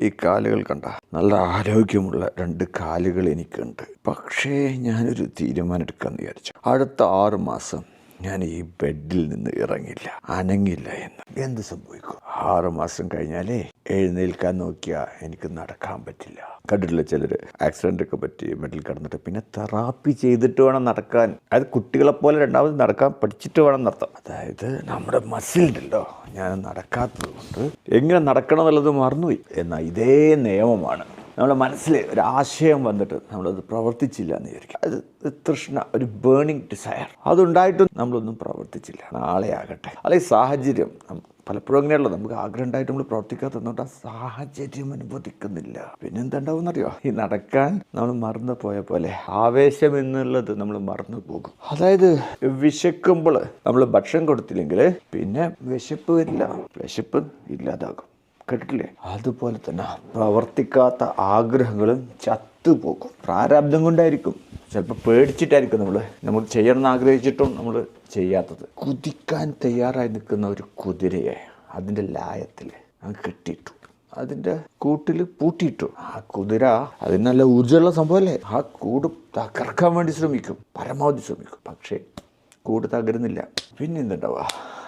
ഈ കാലുകൾ കണ്ട. നല്ല ആരോഗ്യമുള്ള രണ്ട് കാലുകൾ എനിക്കുണ്ട്. പക്ഷേ ഞാനൊരു തീരുമാനം എടുക്കാമെന്ന് വിചാരിച്ചു. അടുത്ത ആറ് മാസം ഞാൻ ഈ ബെഡിൽ നിന്ന് ഇറങ്ങില്ല. അനങ്ങില്ല എന്ന്. എന്ത് സംഭവിക്കും? ആറുമാസം കഴിഞ്ഞാലേ എഴുന്നേൽക്കാൻ നോക്കിയാൽ എനിക്ക് നടക്കാൻ പറ്റില്ല. കണ്ടിട്ടില്ല ചിലർ ആക്സിഡന്റ് ഒക്കെ പറ്റി മെഡിൽ കിടന്നിട്ട്. പിന്നെ തെറാപ്പി ചെയ്തിട്ട് വേണം നടക്കാൻ. അതായത് കുട്ടികളെ പോലെ രണ്ടാമത് നടക്കാൻ പഠിച്ചിട്ട് വേണം നടത്താം അതായത് നമ്മുടെ മസിൽ ഉണ്ടല്ലോ. ഞാൻ നടക്കാത്തത് കൊണ്ട് എങ്ങനെ നടക്കണം എന്നുള്ളത് മറന്നുപോയി. എന്നാൽ ഇതേ നിയമമാണ്. നമ്മുടെ മനസ്സിൽ ഒരു ആശയം വന്നിട്ട് നമ്മളത് പ്രവർത്തിച്ചില്ല എന്ന് വിചാരിക്കും. അത് തൃഷ്ണ ഒരു ബേണിംഗ് ഡിസയർ അതുണ്ടായിട്ടും നമ്മളൊന്നും പ്രവർത്തിച്ചില്ല. നാളെ ആകട്ടെ. അല്ലെങ്കിൽ സാഹചര്യം പലപ്പോഴും അങ്ങനെയുള്ള നമുക്ക് ആഗ്രഹം ഉണ്ടായിട്ട് നമ്മൾ പ്രവർത്തിക്കാത്തതുകൊണ്ട് ആ സാഹചര്യം അനുവദിക്കുന്നില്ല. പിന്നെ എന്തുണ്ടാവുമെന്നറിയോ ഈ നടക്കാൻ നമ്മൾ മറന്നു പോയ പോലെ ആവേശം എന്നുള്ളത് നമ്മൾ മറന്നു പോകും. അതായത് വിശക്കുമ്പോൾ നമ്മൾ ഭക്ഷണം കൊടുത്തില്ലെങ്കിൽ പിന്നെ വിശപ്പ് വരില്ല. വിശപ്പ് ഇല്ലാതാകും. കേട്ടിട്ടില്ലേ? അതുപോലെ തന്നെ പ്രവർത്തിക്കാത്ത ആഗ്രഹങ്ങളും ചത്തുപോകും. പ്രാരാബ്ദം കൊണ്ടായിരിക്കും. ചിലപ്പോൾ പേടിച്ചിട്ടായിരിക്കും നമ്മൾ നമ്മൾ ചെയ്യണമെന്ന് ആഗ്രഹിച്ചിട്ടും നമ്മൾ ചെയ്യാത്തത്. കുതിക്കാൻ തയ്യാറായി നിൽക്കുന്ന ഒരു കുതിരയെ അതിന്റെ ലായത്തിൽ അങ്ങ് കെട്ടിയിട്ടു. അതിന്റെ കൂട്ടിൽ പൂട്ടിയിട്ടു. ആ കുതിര അതിന് നല്ല ഊർജമുള്ള സംഭവമല്ലേ? ആ കൂട് തകർക്കാൻ വേണ്ടി ശ്രമിക്കും. പരമാവധി ശ്രമിക്കും. പക്ഷേ കൂട് തകരുന്നില്ല. പിന്നെ എന്തുണ്ടാവുക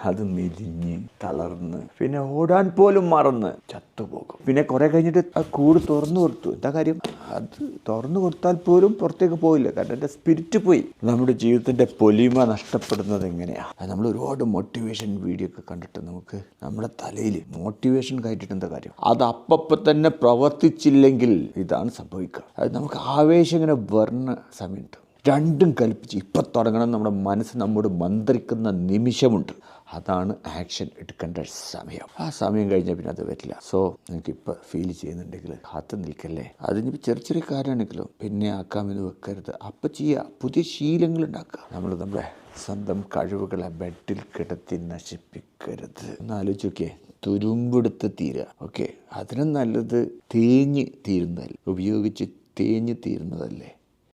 അത് മെലിഞ്ഞ് തളർന്ന് പിന്നെ ഓടാൻ പോലും മറന്ന് ചത്തുപോകും. പിന്നെ കുറെ കഴിഞ്ഞിട്ട് ആ കൂട് തുറന്നു കൊടുത്തു. എന്താ കാര്യം? അത് തുറന്നു കൊടുത്താൽ പോലും പുറത്തേക്ക് പോയില്ല കാരണം എന്റെ സ്പിരിറ്റ് പോയി. നമ്മുടെ ജീവിതത്തിന്റെ പൊലിമ നഷ്ടപ്പെടുന്നത് എങ്ങനെയാണ് നമ്മൾ ഒരുപാട് മോട്ടിവേഷൻ വീഡിയോ ഒക്കെ കണ്ടിട്ട് നമുക്ക് നമ്മുടെ തലയിൽ മോട്ടിവേഷൻ കയറ്റിട്ട് എന്താ കാര്യം? അത് അപ്പപ്പം തന്നെ പ്രവർത്തിച്ചില്ലെങ്കിൽ ഇതാണ് സംഭവിക്കുക. അത് നമുക്ക് ആവേശം ഇങ്ങനെ വർണ സമയമുണ്ട് രണ്ടും കൽപ്പിച്ച് ഇപ്പം തുടങ്ങണം നമ്മുടെ മനസ്സ് നമ്മോട് മന്ത്രിക്കുന്ന നിമിഷമുണ്ട്. അതാണ് ആക്ഷൻ എടുക്കേണ്ട സമയം. ആ സമയം കഴിഞ്ഞാൽ പിന്നെ അത് വരില്ല. സോ നിങ്ങൾക്ക് ഇപ്പോൾ ഫീൽ ചെയ്യുന്നുണ്ടെങ്കിൽ കാത്തു നിൽക്കല്ലേ? അതിന് ചെറിയ ചെറിയ കാര്യമാണെങ്കിലും പിന്നെ ആക്കാമെന്ന് വെക്കരുത്. അപ്പം ചെയ്യുക. പുതിയ ശീലങ്ങൾ ഉണ്ടാക്കുക. നമ്മൾ നമ്മുടെ സ്വന്തം കഴിവുകളെ ബെഡിൽ കിടത്തി നശിപ്പിക്കരുത്. ഒന്ന് ആലോചിച്ച് നോക്കിയേ. തുരുമ്പെടുത്ത് തീരുക. ഓക്കെ അതിനും നല്ലത് തേഞ്ഞ് തീരുന്നതല്ലേ? ഉപയോഗിച്ച് തേഞ്ഞ് തീരുന്നതല്ലേ?